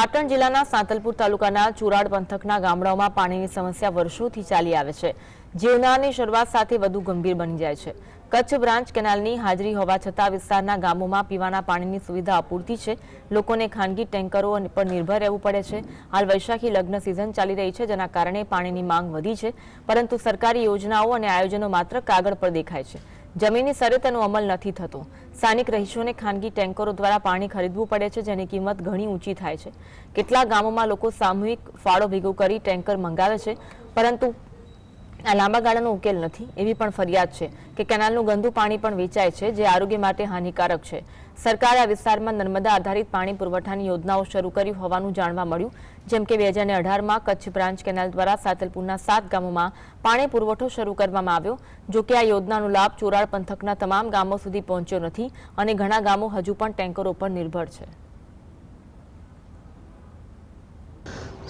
પાટણ જિલ્લાના સાંતલપુર તાલુકાના ચુરાડ પંથકના ગામડાઓમાં પાણીની સમસ્યા વર્ષોથી ચાલી આવે છે. જે શરૂઆત સાથે વધુ ગંભીર બની જાય છે. કચ્છ બ્રાન્ચ કેનાલની હાજરી હોવા છતાં વિસ્તારના ગામોમાં પીવાના પાણીની સુવિધા અપૂરતી છે. લોકોને ખાનગી ટેન્કરો પર નિર્ભર રહેવું પડે છે. હાલ વૈશાખી લગ્ન સિઝન ચાલી રહી છે, જેના કારણે પાણીની માંગ વધી છે. પરંતુ સરકારી યોજનાઓ અને આયોજનો માત્ર કાગળ પર દેખાય છે. જમીની સ્તરે તેનો અમલ નથી થતો. સ્થાનિક રહીશોને ખાનગી ટેન્કરો દ્વારા પાણી ખરીદવું પડે છે, જેની કિંમત ઘણી ઊંચી થાય છે. કેટલાક ગામોમાં લોકો સામૂહિક ફાળો ભેગો કરી ટેન્કર મંગાવે છે, પરંતુ આ લાંબા ગાળાનો ઉકેલ નથી. એવી પણ ફરિયાદ છે કે કેનાલનું ગંદુ પાણી પણ વેચાય છે, જે આરોગ્ય માટે હાનિકારક છે. સરકારે આ વિસ્તારમાં નર્મદા આધારિત પાણી પુરવઠાની યોજનાઓ શરૂ કરી હોવાનું જાણવા મળ્યું. જેમ કે બે હજાર અઢારમાં કચ્છ બ્રાન્ચ કેનાલ દ્વારા સાતલપુરના સાત ગામોમાં પાણી પુરવઠો શરૂ કરવામાં આવ્યો, જો કે આ યોજનાનો લાભ ચોરાડ પંથકના તમામ ગામો સુધી પહોંચ્યો નથી અને ઘણા ગામો હજુ પણ ટેન્કરો પર નિર્ભર છે.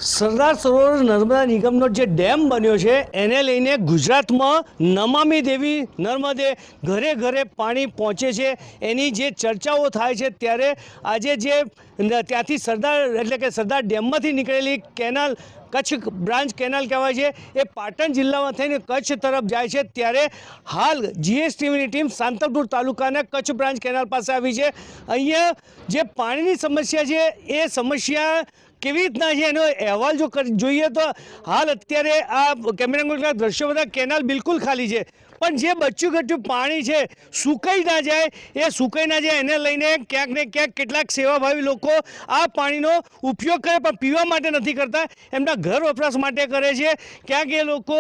સરદાર સરોવર નર્મદા નિગમનો જે ડેમ બન્યો છે, એને લઈને ગુજરાતમાં નમામી દેવી નર્મદે ઘરે ઘરે પાણી પહોંચે છે. એની જે ચર્ચાઓ થાય છે ત્યારે આજે જે ત્યાંથી સરદાર, એટલે કે સરદાર ડેમમાંથી નીકળેલી કેનાલ, કચ્છ બ્રાન્ચ કેનાલ કહેવાય છે, એ પાટણ જિલ્લામાં થઈને કચ્છ તરફ જાય છે. ત્યારે હાલ જીએસટીવીની ટીમ સાંતલપુર તાલુકાના કચ્છ બ્રાન્ચ કેનાલ પાસે આવી છે. અહીંયા જે પાણીની સમસ્યા છે, એ સમસ્યા કેવી રીતના છે એનો અહેવાલ જો જોઈએ તો હાલ અત્યારે આ કેમેરા દ્રશ્યો બધા કેનાલ બિલકુલ ખાલી છે. પણ જે બચ્યું ઘટ્યું પાણી છે, સુકાઈ ના જાય, એ સુકાઈ ના જાય એને લઈને ક્યાંક ને ક્યાંક કેટલાક સેવાભાવી લોકો આ પાણીનો ઉપયોગ કરે પણ પીવા માટે નથી કરતા. એમના ઘર વપરાશ માટે કરે છે. ક્યાંક એ લોકો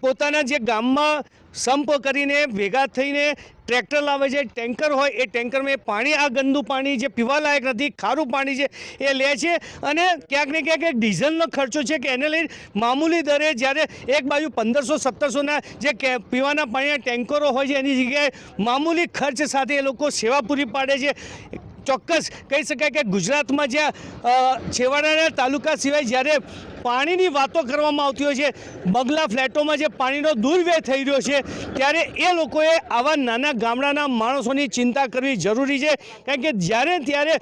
પોતાના જે ગામમાં સંપ કરીને ભેગા થઈને ટ્રેક્ટર લાવે છે. ટેન્કર હોય એ ટેન્કરમાં એ પાણી, આ ગંદુ પાણી જે પીવાલાયક નથી, ખારું પાણી છે, એ લે છે. અને ક્યાંક ને ક્યાંક એક ડીઝલનો ખર્ચો છે કે એને લઈને મામૂલી દરે જ્યારે એક બાજુ પંદરસો, સત્તરસોના જે પીવાના પાણીના ટેન્કરો હોય છે, એની જગ્યાએ મામૂલી ખર્ચ સાથે એ લોકો સેવા પૂરી પાડે છે. ચોક્કસ કહી શકાય કે ગુજરાતમાં જ્યાં છેવાડાના તાલુકા સિવાય જ્યારે પાણીની વાતો કરવામાં આવતી હોય છે, બંગલા ફ્લેટોમાં જે પાણીનો દુર્વ્યય થઈ રહ્યો છે, ત્યારે એ લોકોએ આવા નાના ગામડાના માણસોની ચિંતા કરવી જરૂરી છે. કારણ કે જ્યારે ત્યારે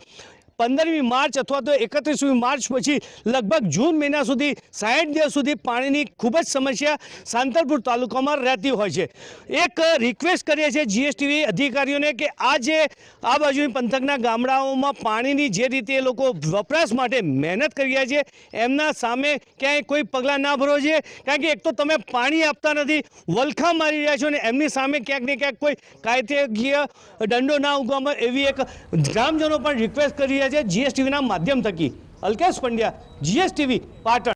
પંદરમી માર્ચ અથવા તો એકત્રીસમી માર્ચ પછી લગભગ જૂન મહિના સુધી, સાઠ દિવસ સુધી પાણીની ખૂબ જ સમસ્યા સાંતલપુર તાલુકામાં રહેતી હોય છે. એક રિક્વેસ્ટ કરીએ છીએ જીએસટીવી અધિકારીઓને કે આ જે આ બાજુની પંથકના ગામડાઓમાં પાણીની જે રીતે એ લોકો વપરાશ માટે મહેનત કરી રહ્યા છે, એમના સામે ક્યાંય કોઈ પગલાં ના ભરવો છે કારણ કે એક તો તમે પાણી આપતા નથી, વલખા મારી રહ્યા છો ને એમની સામે ક્યાંક ને ક્યાંક કોઈ કાયદેકીય દંડો ના ઉગવામાં એવી એક ગ્રામજનો પણ રિક્વેસ્ટ કરી રહ્યા છે જીએસટીવીના માધ્યમ થકી અલ્કેશ પંડ્યા જીએસટીવી પાટણ.